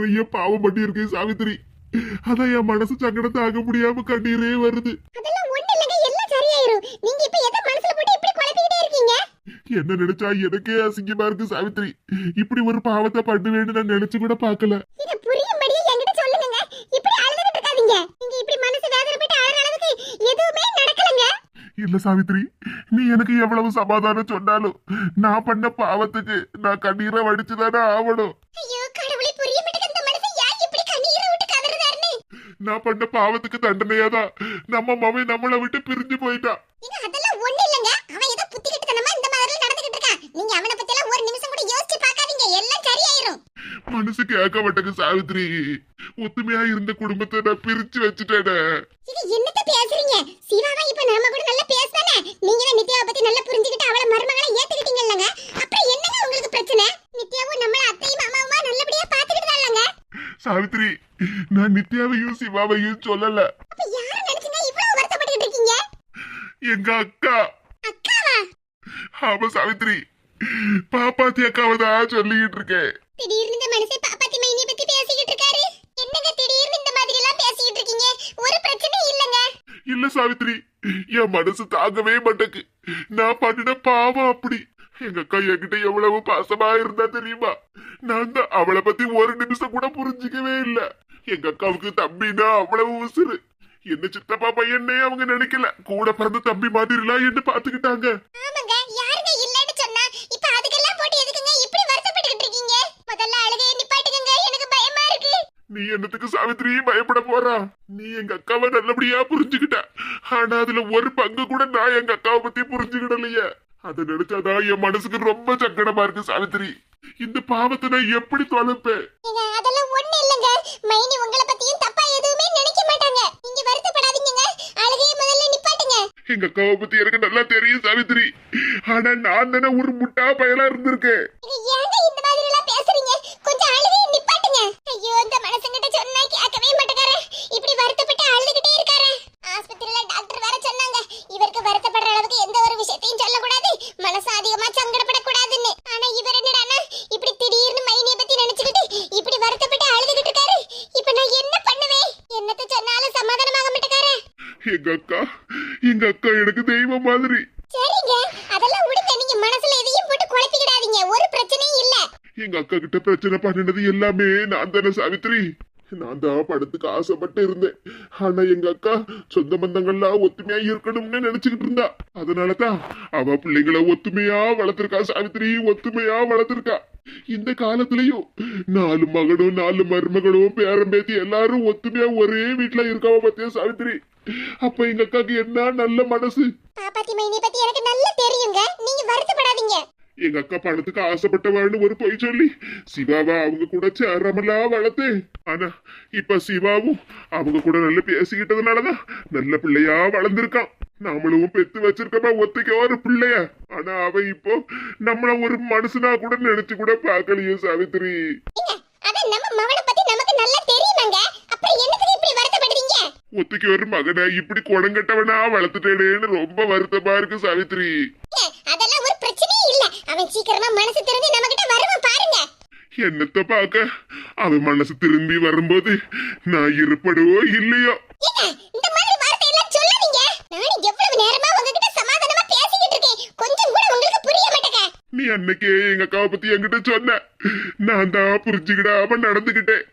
நிறைய பாவம் பண்ணி இருக்கேன் சாவித்திரி. அதான் என் மனசு சங்கடத்தை ஆக முடியாம கண்ணீரே வருது. என்ன நினைச்சா எனக்கே அசிங்கமா இருக்கு சாவித்திரி. இப்படி ஒரு பாவத்தை பண்ணுவேன்னு நான் நினைச்சு கூட நடக்கலங்க. இல்ல சாவித்திரி. நீ எனக்கு எவ்வளவு சமாதானம் சொன்னாலும் நான் பண்ண பாவத்துக்கு நான் கண்ணீரை வடிச்சுதானே ஆகணும் நான் பண்ண பாவத்துக்கு தண்டனையாதான். நம்ம மவன் நம்மளை விட்டு பிரிஞ்சு போயிட்டான் ஏங்க அதெல்லாம் ஒண்ணு இல்லங்க. அவன் ஏதோ புத்தி கிட்டத்தனமா இந்த மாதிரி நடந்துகிட்டு இருக்கான். நீங்க அவனை பத்தி எல்லாம் ஒரு நிமிஷம் கூட யோசிச்சு பார்க்காதீங்க. எல்லாம் சரியாயிரும். மனசு கேட்க மாட்டேங்க சாவித்திரி ஒத்துமையா இருந்த குடும்பத்தை நான் பிரிச்சு வச்சுட்டேனே. இது என்னத்த பேசுறீங்க? சிவாவா இப்ப நாம கூட நல்லா பேசுதானே நீங்க தான் நித்யாவை பத்தி நல்லா புரிஞ்சுக்கிட்டு அவள மருமகளை ஏத்துக்கிட்டீங்கல்லங்க. அப்புறம் என்னங்க உங்களுக்கு பிரச்சனை? நித்யாவும் நம்மள அத்தையும் மாமாவுமா நல்லபடியா இல்லங்க சாவித்திரி நான் நித்யாவையும் சிவாவையும் சொல்லல. எங்க அக்கா. ஆமா சாவித்திரி பாப்பாத்தி அக்காவை தான் சொல்லிக்கிட்டு இருக்கேன். திடீர்னு இந்த மனுஷன் பாப்பாத்தி மைனியை பத்தி பேசிக்கிட்டு இருக்காரு. என்னங்க திடீர்னு இந்த மாதிரி எல்லாம் பேசிக்கிட்டு இருக்கீங்க? ஒரு பிரச்சனையும் இல்லங்க. இல்ல சாவித்திரி என் மனசு தாங்கவே மாட்டேக்கு நான் பண்ணின பாவம் அப்படி. எங்க அக்கா என்கிட்ட எவ்வளவு பாசமா இருந்தா தெரியுமா? நான் தான் அவளை பத்தி ஒரு நிமிஷம் கூட புரிஞ்சுக்கவே இல்ல. எங்க அக்காவுக்கு தம்பினா அவ்வளவு உசுறு. என்ன சித்தப்பா பையனே அவங்க நினைக்கல. கூட பிறந்த தம்பி மாதிரிலாம் என்ன பாத்துக்கிட்டாங்க? நீ என்னத்துக்கு சாவித்திரி பயப்பட போறா? நீ எங்க அக்காவை நல்லபடியா புரிஞ்சுக்கிட்ட. ஆனா அதுல ஒரு பங்கு கூட நான் எங்க அக்காவை பத்தி புரிஞ்சுக்கிடலையே. அதை நினைச்சாதான் என் மனசுக்கு ரொம்ப சங்கடமா இருக்கு சாவித்திரி. இந்த பாவத்தை நான் எப்படி தொலைப்பேன்? அதெல்லாம் ஒண்ணு இல்லங்க. மைனி உங்களை பத்தியும் தப்பா எதுவுமே நினைக்க மாட்டாங்க. நீங்க வருத்தப்படாதீங்க அழுகையை முதல்ல நிப்பாட்டுங்க. எங்க அக்காவை பத்தி எனக்கு நல்லா தெரியும் சாவித்திரி. ஆனா நான் தானே ஒரு முட்டா பயலா இருந்திருக்கேன் இது ஏங்க இந்த மாதிரி எல்லாம் பேசுறீங்க கொஞ்சம் அழுகையை நிப்பாட்டுங்க ஐயோ இந்த மனுஷங்கிட்ட சொன்னா கேட்கவே மாட்டேங்காரு இப்படி வருத்தப்பட்டு அழுதுகிட்டே இருக்காரு ஆஸ்பத்திரியில டாக்டர் வேற சொன்னாங்க இவருக்கு வருத்தப்படுற அளவுக்கு எந்த ஒரு விஷயத்தையும் சொல்லக்கூடாது மனசு அதிகமா சங்கடப்படக்கூடாதுன்னு ஆனா இவர் என்னடானா இப்படி திடீர்னு மைனியை பத்தி நினைச்சுக்கிட்டு இப்படி வருத்தப்பட்டு அழுதுகிட்டு இருக்காரு இப்ப நான் என்ன பண்ணுவேன் என்னத்த சொன்னாலும் சமாதானமாக மாட்டேங்காரு எங்க அக்கா எங்க அக்கா எனக்கு தெய்வம் மாதிரி. சரிங்க. அதெல்லாம் விடுங்க நீங்க மனசுல எதையும் போட்டு குழப்பிக்கிடாதீங்க. ஒரு பிரச்சனையும் இல்ல. எங்க அக்கா கிட்ட பிரச்சனை பண்ணினது எல்லாமே நான் தானே சாவித்திரி நான் தான் படத்துக்கு ஆசைப்பட்டு இருந்தேன். ஆனா எங்க அக்கா சொந்த பந்தங்கள்லாம் ஒத்துமையா இருக்கணும்னு நினைச்சுக்கிட்டு இருந்தா. அதனாலதான் அவ பிள்ளைங்களை ஒத்துமையா வளர்த்திருக்கா சாவித்திரி ஒத்துமையா வளர்த்திருக்கா. இந்த காலத்துலயும் நாலு மகனும் நாலு மருமகளும் பேரம்பேத்தி எல்லாரும் ஒத்துமையா ஒரே வீட்டுல இருக்காவ பத்தியா சாவித்திரி அப்ப எங்க அக்காக்கு என்ன நல்ல மனசு? பாப்பாத்தி மைனியை பத்தி எனக்கு நல்லா தெரியுங்க. நீங்க வருத்தப்படாதீங்க. எங்க அக்கா பணத்துக்கு ஆசைப்பட்டவான்னு ஒரு பொய் சொல்லி சிவாவா அவங்க கூட சேரமலா வளர்த்து ஆனா இப்ப சிவாவும் அவங்க கூட நல்ல பேசிக்கிட்டதுனாலதான் நல்ல பிள்ளையா வளர்ந்திருக்கான். நாமளும் பெத்து வச்சிருக்கமா ஒத்துக்க ஒரு பிள்ளைய. ஆனா அவன் இப்போ நம்மள ஒரு மனுஷனா கூட நினைச்சு கூட பார்க்கலையே சாவித்திரி. நம்ம மவனை பத்தி நமக்கு நல்லா தெரியுமாங்க? அப்புறம் வருத்தப்படுறீங்க ஒத்துக்க ஒரு மகனை இப்படி குணங்கட்டவனா வளர்த்துட்டேனேன்னு ரொம்ப வருத்தமா இருக்கு சாவித்திரி ஏங்க, அதெல்லாம் ஒரு பிரச்சனையும் இல்ல. அவன் சீக்கிரமா மனசு திறந்து நம்ம கிட்ட வருவான் பாருங்க. என்னத்த பார்க்க? அவன் மனசு திரும்பி வரும்போது நான் இருப்படுவோ இல்லையோ? இந்த மாதிரி வார்த்தையெல்லாம் சொல்லாதீங்க. நானும் எவ்வளவு நேரமா உங்ககிட்ட சமாதானமா பேசிக்கிட்டு இருக்கேன் கொஞ்சம் கூட உங்களுக்கு புரிய மாட்டேங்க நீ அன்னைக்கே எங்க அக்காவை பத்தி என்கிட்ட சொன்ன. நான் தான் புரிஞ்சுக்கிடாம நடந்துகிட்டேன்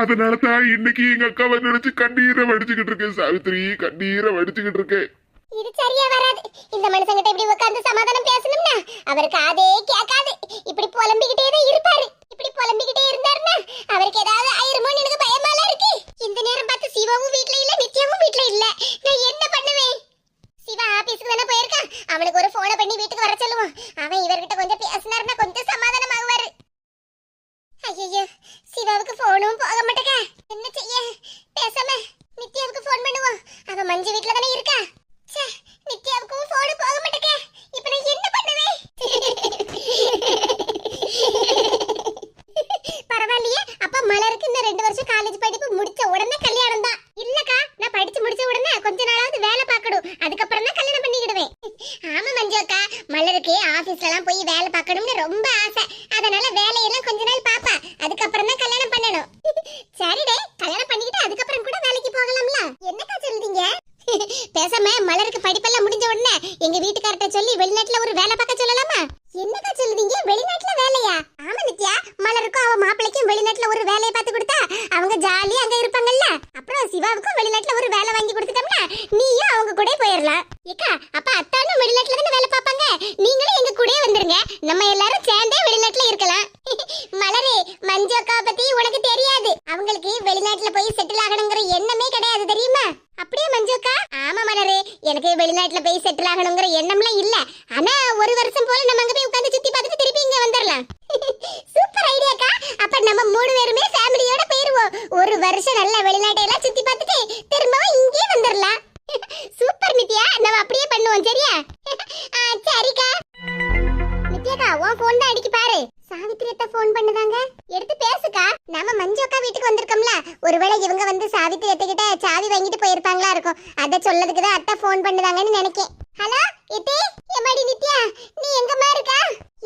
அதனால தான் இன்னைக்கு எங்க அக்காவை நினைச்சு கண்ணீரை வடிச்சுக்கிட்டு இருக்கேன் சாவித்திரி. கண்ணீரை வடிச்சுக்கிட்டு இருக்கேன். இது சரியா வராது. இந்த மனுஷங்கிட்ட இப்படி உட்கார்ந்து சமாதானம் பேசணும்னா அவருக்கு அதே கேட்காது இப்படி புலம்பிக்கிட்டே தான் இருப்பாரு இப்படி புலம்பிக்கிட்டே இருந்தாருன்னா அவருக்கு ஏதாவது ஆயிருமோன்னு எனக்கு பயமாலாம் இருக்கு இந்த நேரம் பார்த்து சிவாவும் வீட்ல இல்ல நித்யாவும் வீட்ல இல்ல நான் என்ன பண்ணுவேன் சிவா ஆபீஸ்க்கு தானே போயிருக்கான் அவனுக்கு ஒரு போனை பண்ணி வீட்டுக்கு வர சொல்லுவோம் அவன் இவர்கிட்ட கொஞ்சம் பேசினாருன்னா கொஞ்சம் சமாதானமாகுவாரு ஐயோ சிவாவுக்கு போனும் போக மாட்டேங்க என்ன செய்ய பேசாம நித்யாவுக்கு ஃபோன் பண்ணுவோம் அவ மஞ்சு வீட்ல தானே இருக்கா ச்சே, நித்யாவுக்கும் போனு போக மாட்டேங்க இப்ப நான் என்ன பண்ணுவேன் பரவாயில்லையே அப்ப மலருக்கு இன்னும் ரெண்டு வருஷம் காலேஜ் படிப்பு முடிச்ச உடனே கல்யாணம் தான் இல்லக்கா நான் படிச்சு முடிச்ச உடனே கொஞ்ச நாளாவது வேலை பார்க்கணும். அதுக்கப்புறம் தான் கல்யாணம் பண்ணிக்கிடுவேன். ஆமா மஞ்சு அக்கா. மலருக்கு ஆபீஸ்ல எல்லாம் போய் வேலை பார்க்கணும்னு ரொம்ப ஆசை. அதனால வேலையெல்லாம் கொஞ்ச நாள் பாப்பா. அதுக்கப்புறம் தான் கல்யாணம் பண்ணணும். சரிடே கல்யாணம் பண்ணிக்கிட்டு அதுக்கப்புறம் கூட வேலைக்கு போகலாம்ல? என்னக்கா சொல்றீங்க? பேசாம மலருக்கு படிப்பெல்லாம் முடிஞ்ச உடனே எங்க வீட்டுக்கார்ட்ட சொல்லி வெளிநாட்டுல ஒரு வேலை பார்க்க சொல்லலாமா? என்னக்கா சொல்லுவீங்க வெளிநாட்டுல வேலையா ஆமா நித்யா மலருக்கும் அவ மாப்பிளைக்கும் வெளிநாட்டுல ஒரு வேலையை பார்த்து கொடுத்தா அவங்க ஜாலியா அங்க இருப்பாங்கல்ல அப்புறம் சிவாவுக்கும் வெளிநாட்டுல ஒரு வேலை வாங்கி கொடுத்துட்டோம்னா நீயும் அவங்க கூட போயிடலாம் ஏக்கா அப்ப அத்தானும் வெளிநாட்டுல தானே வேலை பார்ப்பாங்க நீங்களும் எங்க கூடயே வந்துருங்க நம்ம எல்லாரும் சேர்ந்தே வெளிநாட்டுல இருக்கலாம் மலரே மஞ்சு அக்கா பத்தி உனக்கு தெரியாது. அவங்களுக்கு வெளிநாட்டுல போய் செட்டில் ஆகணுங்கிற எண்ணமே கிடையாது தெரியுமா? அப்படியே மஞ்சு அக்கா? ஆமா மலரு. எனக்கு வெளிநாட்டுல போய் செட்டில் ஆகணுங்கிற எண்ணம்லாம் இல்ல. ஆனா ஒரு வருஷம் போல நம்ம அங்க போய் உட்கார்ந்து சுத்தி பார்த்துட்டு திருப்பி இங்க வந்துடலாம் சூப்பர் ஐடியாக்கா அப்ப நம்ம மூணு பேருமே ஃபேமிலியோட போயிருவோம். ஒரு வருஷம் நல்லா வெளிநாட்டை எல்லாம் சுத்தி பார்த்துட்டு திரும்பவும் இங்கே வந்துடலாம் சூப்பர் நித்யா. நம்ம அப்படியே பண்ணுவோம் சரியா? சரிக்கா. நித்யாக்கா உன் போன் தான் அடிக்கி பாரு. சாவித்ரி அத்தை ஃபோன் பண்ணுதாங்க? எடுத்து பேசுக்கா. நாம மஞ்சு அக்கா வீட்டுக்கு வந்திருக்கோம்ல. ஒருவேளை இவங்க வந்து சாவித்ரி அத்தை கிட்ட சாவி வாங்கிட்டு போயிருப்பாங்களா இருக்கும். அத சொல்லதுக்கு தான் அத்தை ஃபோன் பண்ணுதாங்கன்னு நினைக்கேன். ஹலோ இத்தி எம்மாடி நித்யா? நீ எங்கம்மா இருக்கா?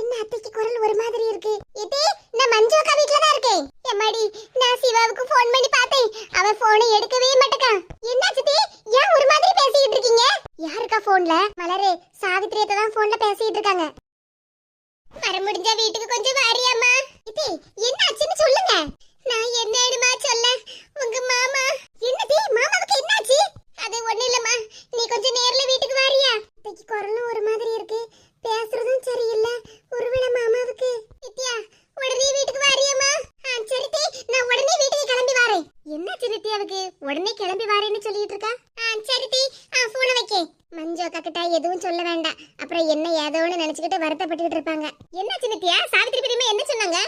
என்ன அத்தைக்கு குரல் ஒரு மாதிரி இருக்கு? இத்தி நான் மஞ்சு அக்கா வீட்ல தான் இருக்கேன். எம்மாடி நான் சிவாவுக்கு ஃபோன் பண்ணி பார்த்தேன். அவன் ஃபோனை எடுக்கவே மாட்டேக்கான் என்னாச்சு தி ஏன் ஒரு மாதிரி பேசிட்டு இருக்கீங்க? யாருக்கா ஃபோன்ல மலரே சாவித்ரி அத்தை தான் ஃபோன்ல பேசிட்டு இருக்காங்க. முடிஞ்சா வீட்டுக்கு கொஞ்சம் வாரியாம்மா. இது என்ன ஆச்சுன்னு சொல்லுங்க. நான் என்னடுமா சொல்ல? உங்க மாமா. என்னது? மாமாவுக்கு என்னாச்சு? அது ஒண்ணு இல்லம்மா. நீ கொஞ்சம் நேர்ல வீட்டுக்கு வாரியா. இன்னைக்கு குரலும் ஒரு மாதிரி இருக்கு. பேசுறதும் சரியில்லை. ஒருவேளை மாமாவுக்கு. நித்யா உடனே வீட்டுக்கு வாரியாம்மா. சரி நான் உடனே வீட்டுக்கு கிளம்பி வரேன். என்னாச்சு நித்யாவுக்கு? உடனே கிளம்பி வரேன்னு சொல்லிட்டு இருக்கா ஆ சரி தே, ஆ போனை வைக்கேன் மஞ்சு அக்கா கிட்ட எதுவும் சொல்ல வேண்டாம் அப்புறம் என்ன ஏதோன்னு நினைச்சுக்கிட்டு வருத்தப்பட்டுக்கிட்டு இருப்பாங்க என்னாச்சு நித்யா சாவித்திரி பெரியம்மா என்ன சொன்னாங்க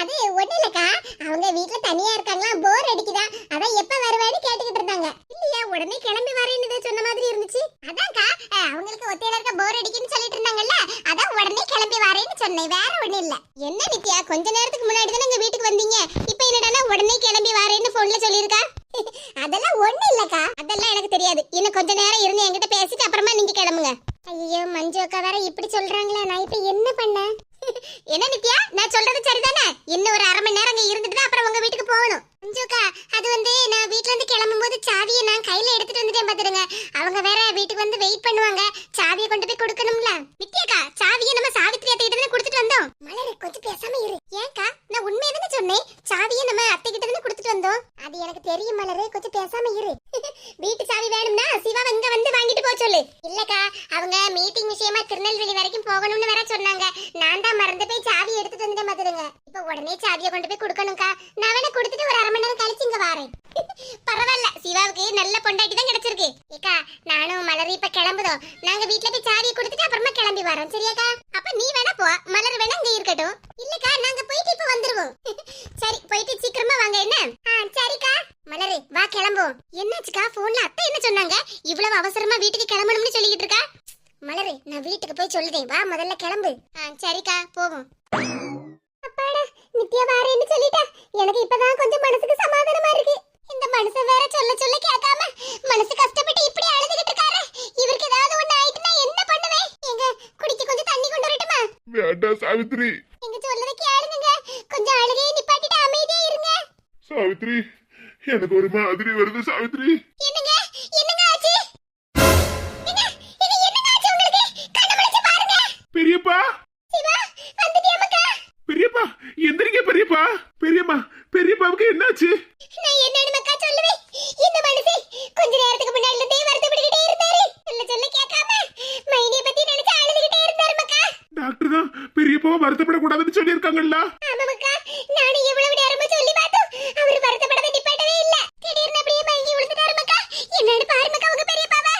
அது ஒண்ணு இல்லக்கா அவங்க வீட்ல தனியா இருக்காங்களா போர் அடிக்குதா அதான் எப்ப வருவேன்னு கேட்டுக்கிட்டு இருந்தாங்க. இல்லையா உடனே கிளம்பி வரேன்னு சொன்ன மாதிரி இருந்துச்சு. அதான்க்கா அவங்களுக்கு ஒத்தையில இருக்க போர் அடிக்குன்னு சொல்லிட்டு இருந்தாங்கல்ல அதான் உடனே கிளம்பி வரேன்னு சொன்னேன். வேற ஒண்ணு இல்ல. என்ன நித்யா கொஞ்ச நேரத்துக்கு முன்னாடி தானே எங்க வீட்டுக்கு வந்தீங்க? இப்போ என்னடா உடனே கிளம்பி வரேன்னு போன்ல சொல்லியிருக்கா? அதெல்லாம் ஒண்ணு இல்லக்கா. அதெல்லாம் எனக்கு தெரியாது. இன்னும் கொஞ்ச நேரம் இருந்து என்கிட்ட பேசிட்டு அப்புறமா நீங்க கிளம்புங்க. ஐயோ மஞ்சு அக்கா வேற இப்படி சொல்றாங்களா நான் இப்ப என்ன பண்ண என்ன நித்யா நான் சொல்றது சரிதானே? இன்னும் ஒரு அரை மணி நேரம் அங்க இருந்துட்டு தான் அப்புறம் உங்க வீட்டுக்கு போகணும். அக்கா அது வந்து நான் வீட்ல இருந்து கிளம்பும் போது சாவியை நான் கையில எடுத்துட்டு வந்துட்டேன் பாத்துருங்க அவங்க வேற வீட்டுக்கு வந்து வெயிட் பண்ணுவாங்க. சாவியை கொண்டு போய் கொடுக்கணும்ல. நித்யாக்கா சாவியை நம்ம சாவித்ரி அத்தை கிட்ட தானே கொடுத்துட்டு வந்தோம். மலரு கொஞ்சம் பேசாம இரு. ஏன்க்கா நான் உண்மையை தானே சொன்னேன். சாவியை நம்ம அத்தை கிட்ட இருந்து கொடுத்துட்டு வந்தோம். அது எனக்கு தெரியும் மலரு. கொஞ்சம் பேசாம இரு. வீட்டு சாவி வேணும்னா சிவா இங்க வந்து வாங்கிட்டு போக சொல்லு. இல்லக்கா அவங்க மீட்டிங் விஷயமா திருநெல்வேலி வரைக்கும் போகணும்னு வேற சொன்னாங்க நான் தான் மறந்து போய் சாவி எடுத்துட்டு வந்துட்டேன் பாத்துடுங்க இப்ப உடனே சாவியை கொண்டு போய் கொடுக்கணும்க்கா. நான் வேணா கொடுத்துட்டு ஒரு அரை மணி நேரம் கழிச்சு இங்க வரேன். பரவாயில்ல சிவாவுக்கு நல்ல பொண்டாட்டி தான் கிடைச்சிருக்கு. ஏக்கா நானும் மலர் இப்ப கிளம்புதோ? நாங்க வீட்ல போய் சாவியை கொடுத்துட்டு அப்புறமா கிளம்பி வரோம் சரியாக்கா? அப்ப நீ வேணா போ மலர் வேணா இங்க இருக்கட்டும். இல்லக்கா நாங்க போயிட்டு இப்ப வந்துருவோம். சரி போயிட்டு சீக்கிரமா வாங்க என்ன? சரிக்கா. மலரு வா கிளம்புவோம். என்னாச்சுக்கா போன்ல அத்தை என்ன சொன்னாங்க? இவ்வளவு அவசரமா வீட்டுக்கு கிளம்பணும்னு சொல்லிக்கிட்டு இருக்கா? மலரு நான் வீட்டுக்கு போய் சொல்லுதேன். வா முதல்ல கிளம்பு. ஆ சரிக்கா போவோம். அப்பாடா நித்யா வாரேன்னு சொல்லிட்டா. எனக்கு இப்பதான் கொஞ்சம் மனசுக்கு சமாதானமா இருக்கு. இந்த மனுஷன் வேற சொல்ல சொல்ல கேட்காம மனசு கஷ்டப்பட்டு இப்படி அழுதுகிட்டு இருக்காரு. இவருக்கு ஏதாவது ஒண்ணு ஆயிட்டுனா என்ன பண்ணுவேன் எங்க குடிக்க கொஞ்சம் தண்ணி கொண்டு வரட்டுமா? வேண்டாம் சாவித்ரி. எங்க சொல்றத கேளுங்க. கொஞ்சம் அழுகையை நிப்பாட்டிட்டு அமைதியா இருங்க. சாவித்ரி எனக்கு ஒரு மாதிரி வருது சாவித்ரி. பெரியப்பா எந்திரிக்க பெரியப்பா. பெரியம்மா பெரியப்பாவுக்கு என்னாச்சு? நான் என்னன்னு மக்கா சொல்லுவேன்? இந்த மனுஷன் கொஞ்ச நேரத்துக்கு முன்னாடி இருந்தே வருத்தப்பட்டுக்கிட்டே இருந்தாரு. சொல்ல சொல்ல கேட்காம மைனிய பத்தி நினைச்சு அழுதுகிட்டே இருந்தாரு மக்கா. டாக்டர் தான் பெரியப்பாவை வருத்தப்படக்கூடாதுன்னு சொல்லியிருக்காங்கல்ல. ஆமா மக்கா நானும் எவ்வளவு நேரமா சொல்லி பார்த்தோம் அவர் வருத்தப்படவே நிப்பாட்டவே இல்ல திடீர்னு அப்படியே மயங்கி விழுந்துட்டாரு மக்கா என்னன்னு பாரு மக்கா உங்க பெரியப்பாவா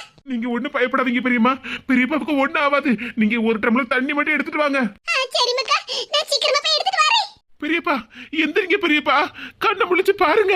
பயப்படாதீங்க பெரியம்மா. பெரியப்பாவுக்கு ஒண்ணும் ஆகாது நீங்க ஒரு டம்ளர் தண்ணி மட்டும் எடுத்துட்டு வாங்க. பெரியப்பா எந்திரிங்க பெரியப்பா. கண்ணை முழிச்சு பாருங்க.